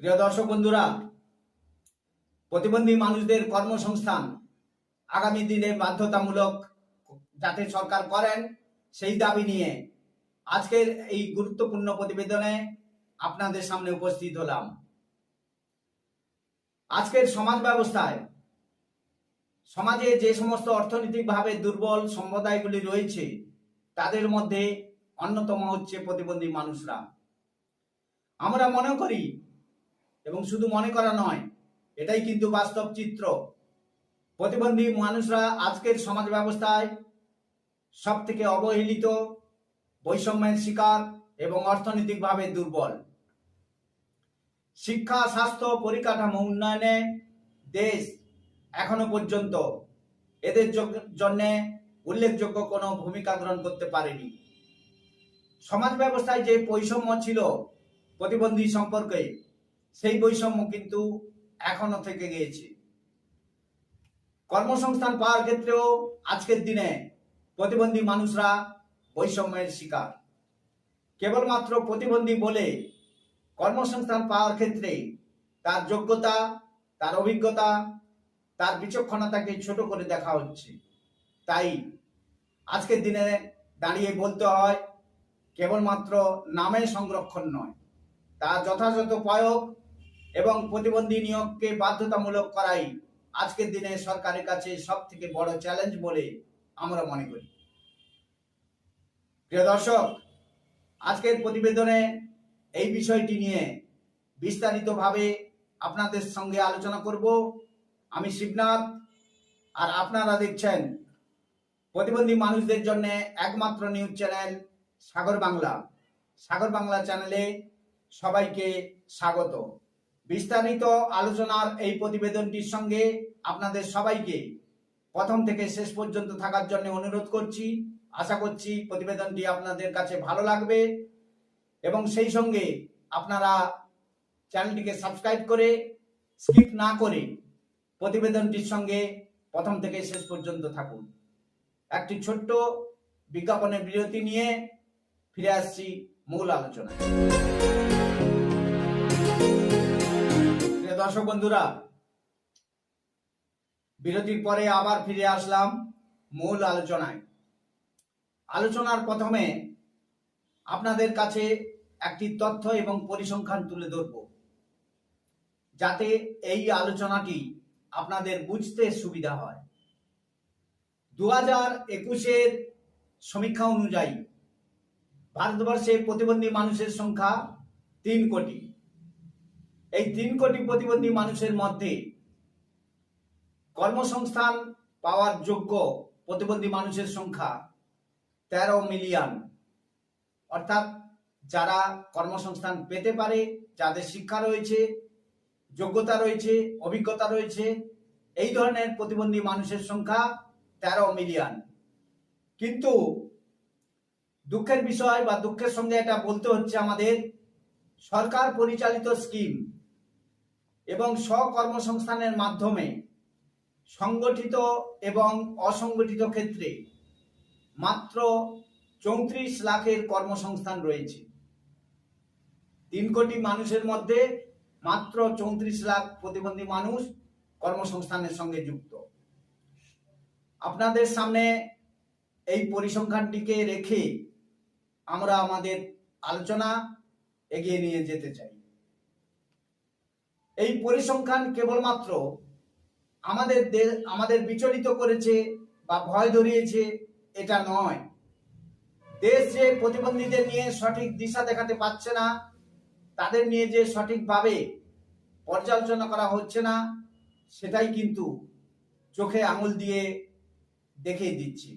প্রিয় দর্শক বন্ধুরা, প্রতিবন্ধী মানুষদের কর্মসংস্থান আগামী দিনে বাধ্যতামূলক যাতে সরকার করেন, সেই দাবি নিয়ে আজকের এই গুরুত্বপূর্ণ প্রতিবেদনে আপনাদের সামনে উপস্থিত হলাম। আজকের সমাজ ব্যবস্থায় সমাজে যে সমস্ত অর্থনৈতিকভাবে দুর্বল সম্প্রদায়গুলি রয়েছে, তাদের মধ্যে অন্যতম হচ্ছে প্রতিবন্ধী মানুষরা। আমরা মনে করি এবং শুধু মনে করা নয়, এটাই কিন্তু বাস্তব চিত্র। প্রতিবন্ধী মানুষরা আজকের সমাজ ব্যবস্থায় সব থেকে অবহেলিত, বৈষম্যের শিকার এবং অর্থনৈতিকভাবে দুর্বল। শিক্ষা, স্বাস্থ্য পরিকাঠামো উন্নয়নে দেশ এখনও পর্যন্ত এদের জন্য উল্লেখযোগ্য কোনো ভূমিকা গ্রহণ করতে পারেনি। সমাজ ব্যবস্থায় যে বৈষম্য ছিল প্রতিবন্ধী সম্পর্কে সেই বৈষম্য কিন্তু এখনও থেকে গিয়েছে। কর্মসংস্থান পাওয়ার ক্ষেত্রেও আজকের দিনে প্রতিবন্ধী মানুষরা বৈষম্যের শিকার। কেবলমাত্র প্রতিবন্ধী বলে কর্মসংস্থান পাওয়ার ক্ষেত্রে তার যোগ্যতা, তার অভিজ্ঞতা, তার বিচক্ষণতাকে ছোট করে দেখা হচ্ছে। তাই আজকের দিনে দাঁড়িয়ে বলতে হয়, কেবলমাত্র নামে সংরক্ষণ নয় তার যথাযথ প্রয়োগ এবং প্রতিবন্ধী নিয়োগকে বাধ্যতামূলক করাই আজকের দিনে সরকারের কাছে সব থেকে বড় চ্যালেঞ্জ বলে আমরা মনে করি। প্রিয় দর্শক, আজকের প্রতিবেদনে এই বিষয়টি নিয়ে বিস্তারিতভাবে আপনাদের সঙ্গে আলোচনা করব। আমি শিবনাথ, আর আপনারা দেখছেন প্রতিবন্ধী মানুষদের জন্য একমাত্র নিউজ চ্যানেল সাগর বাংলা। সাগর বাংলা চ্যানেলে সবাইকে স্বাগত। বিস্তারিত আলোচনার এই প্রতিবেদনটির সঙ্গে আপনাদের সবাইকে প্রথম থেকে শেষ পর্যন্ত থাকার জন্য অনুরোধ করছি। আশা করছি প্রতিবেদনটি আপনাদের কাছে ভালো লাগবে এবং সেই সঙ্গে আপনারা চ্যানেলটিকে সাবস্ক্রাইব করে স্কিপ না করে প্রতিবেদনটির সঙ্গে প্রথম থেকে শেষ পর্যন্ত থাকুন। একটি ছোট্ট বিজ্ঞাপনের বিরতি নিয়ে ফিরে আসছি মূল আলোচনায়। দর্শক বন্ধুরা, বিরতির পরে আবার ফিরে আসলাম মূল আলোচনায়। আলোচনার প্রথমে আপনাদের কাছে একটি তথ্য এবং পরিসংখ্যান তুলে ধরব, যাতে এই আলোচনাটি আপনাদের বুঝতে সুবিধা হয়। দু হাজার একুশের সমীক্ষা অনুযায়ী ভারতবর্ষে প্রতিবন্ধী মানুষের সংখ্যা তিন কোটি। এই তিন কোটি প্রতিবন্ধী মানুষের মধ্যে কর্মসংস্থান পাওয়ার যোগ্য প্রতিবন্ধী মানুষের সংখ্যা তেরো মিলিয়ন। অর্থাৎ যারা কর্মসংস্থান পেতে পারে, যাদের শিক্ষা রয়েছে, যোগ্যতা রয়েছে, অভিজ্ঞতা রয়েছে, এই ধরনের প্রতিবন্ধী মানুষের সংখ্যা তেরো মিলিয়ন। কিন্তু দুঃখের বিষয় বা দুঃখের সঙ্গে এটা বলতে হচ্ছে আমাদের সরকার পরিচালিত স্কিম। এবং স্বকর্মসংস্থানের মাধ্যমে সংগঠিত এবং অসংগঠিত ক্ষেত্রে মাত্র চৌত্রিশ লাখের কর্মসংস্থান রয়েছে। তিন কোটি মানুষের মধ্যে মাত্র চৌত্রিশ লাখ প্রতিবন্ধী মানুষ কর্মসংস্থানের সঙ্গে যুক্ত। আপনাদের সামনে এই পরিসংখ্যানটিকে রেখে আমরা আমাদের আলোচনা এগিয়ে নিয়ে যেতে চাই। এই পরিসংখ্যান কেবলমাত্র আমাদের আমাদের বিচলিত করেছে বা ভয় ধরিয়েছে, এটা নয়। দেশ যে প্রতিবন্ধীদের নিয়ে সঠিক দিশা দেখাতে পারছে না, তাদের নিয়ে যে সঠিকভাবে পর্যালোচনা করা হচ্ছে না, সেটাই কিন্তু চোখে আঙুল দিয়ে দেখিয়ে দিচ্ছি।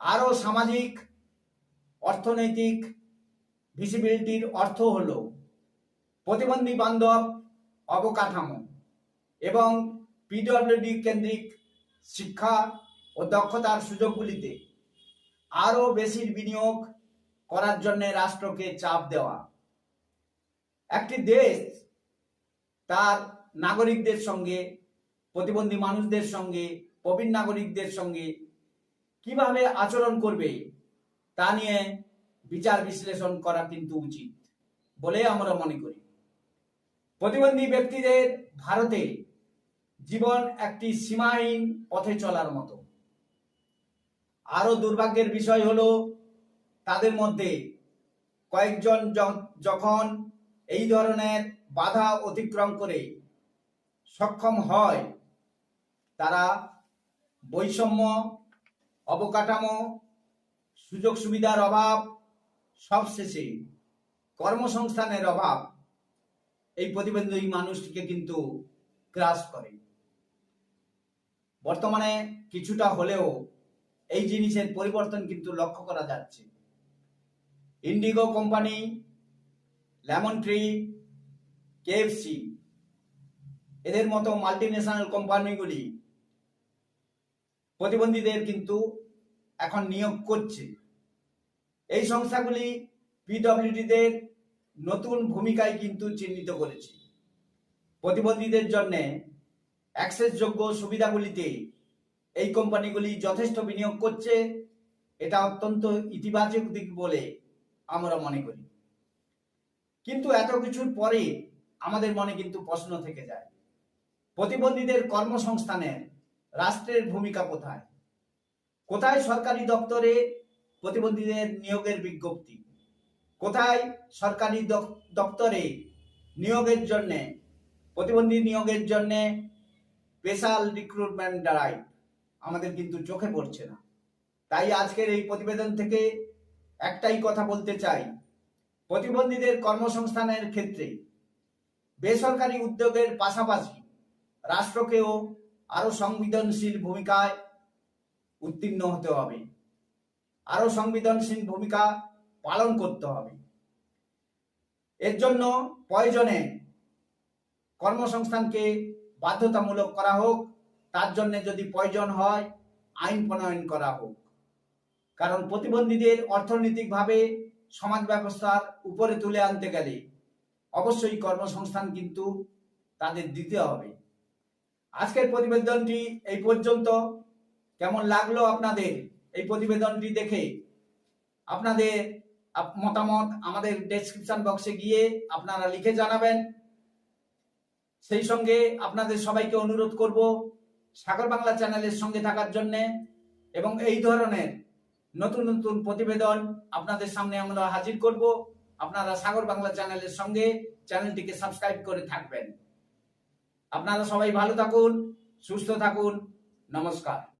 আরও সামাজিক, অর্থনৈতিক ভিসিবিলিটির অর্থ হল প্রতিবন্ধী বান্ধব অবকাঠামো এবং পিডব্লিউডি কেন্দ্রিক শিক্ষা ও দক্ষতার সুযোগগুলিতে আরও বেশি বিনিয়োগ করার জন্য রাষ্ট্রকে চাপ দেওয়া। একটি দেশ তার নাগরিকদের সঙ্গে, প্রতিবন্ধী মানুষদের সঙ্গে, প্রবীণ নাগরিকদের সঙ্গে কীভাবে আচরণ করবে তা নিয়ে বিচার বিশ্লেষণ করা কিন্তু উচিত বলে আমরা মনে করি। প্রতিবন্ধী ব্যক্তিদের ভারতে জীবন একটি সীমাহীন পথে চলার মতো। আরও দুর্ভাগ্যের বিষয় হলো, তাদের মধ্যে কয়েকজন যখন এই ধরনের বাধা অতিক্রম করে সক্ষম হয়, তারা বৈষম্য, অবকাঠামো সুযোগ সুবিধার অভাব, সবশেষে কর্মসংস্থানের অভাব এই প্রতিবন্ধী মানুষটিকে কিন্তু গ্রাস করে। বর্তমানে কিছুটা হলেও এই জিনিসের পরিবর্তন কিন্তু লক্ষ্য করা যাচ্ছে। IndiGo company lemon tree KFC এদের মতো মাল্টি ন্যাশনাল কোম্পানিগুলি প্রতিবন্ধীদের কিন্তু এখন নিয়োগ করছে। এই সংস্থাগুলি পিডব্লিউডিদের নতুন ভূমিকায় কিন্তু চিহ্নিত করেছে। প্রতিবন্ধীদের জন্য অ্যাক্সেসযোগ্য সুবিধাগুলিতে এই কোম্পানিগুলি যথেষ্ট বিনিয়োগ করছে, এটা অত্যন্ত ইতিবাচক দিক বলে আমরা মনে করি। কিন্তু এত কিছুর পরে আমাদের মনে কিন্তু প্রশ্ন থেকে যায়, প্রতিবন্ধীদের কর্মসংস্থানের রাষ্ট্রের ভূমিকা কোথায়? কোথায় সরকারি দপ্তরে প্রতিবন্ধীদের নিয়োগের বিজ্ঞপ্তি? কোথায়? সরকারি দপ্তরে নিয়োগের জন্য, প্রতিবন্ধী নিয়োগের জন্য স্পেশাল রিক্রুটমেন্ট ড্রাইভ আমাদের কিন্তু চোখে পড়ছে না। তাই আজকের এই প্রতিবেদন থেকে একটাই কথা বলতে চাই। প্রতিবন্ধীদের কর্মসংস্থানের ক্ষেত্রে বেসরকারি উদ্যোগের পাশাপাশি রাষ্ট্রকেও আরও সংবেদনশীল ভূমিকায় উত্তীর্ণ হতে হবে। আরও সংবেদনশীল ভূমিকা পালন করতে হবে। এর জন্য প্রয়োজনে কর্মসংস্থানকে বাধ্যতামূলক করা হোক। তার জন্য যদি প্রয়োজন হয়, আইন প্রণয়ন করা হোক। কারণ প্রতিবন্ধীদের অর্থনৈতিকভাবে সমাজ ব্যবস্থার উপরে তুলে আনতে গেলে অবশ্যই কর্মসংস্থান কিন্তু তাদের দিতে হবে। আজকের প্রতিবেদনটি এই পর্যন্ত। কেমন লাগল আপনাদের এই প্রতিবেদনটি দেখে? আপনাদের আপ- মতামত আমাদের ডেসক্রিপশন বক্সে গিয়ে আপনারা লিখে জানাবেন। সেই সঙ্গে আপনাদের সবাইকে অনুরোধ করব সাগর বাংলা চ্যানেলের সঙ্গে থাকার জন্য এবং এই ধরনের নতুন নতুন প্রতিবেদন আপনাদের সামনে আমরা হাজির করব। আপনারা সাগর বাংলা চ্যানেলের সঙ্গে চ্যানেলটিকে সাবস্ক্রাইব করে থাকবেন। আপনারা সবাই ভালো থাকুন, সুস্থ থাকুন। নমস্কার।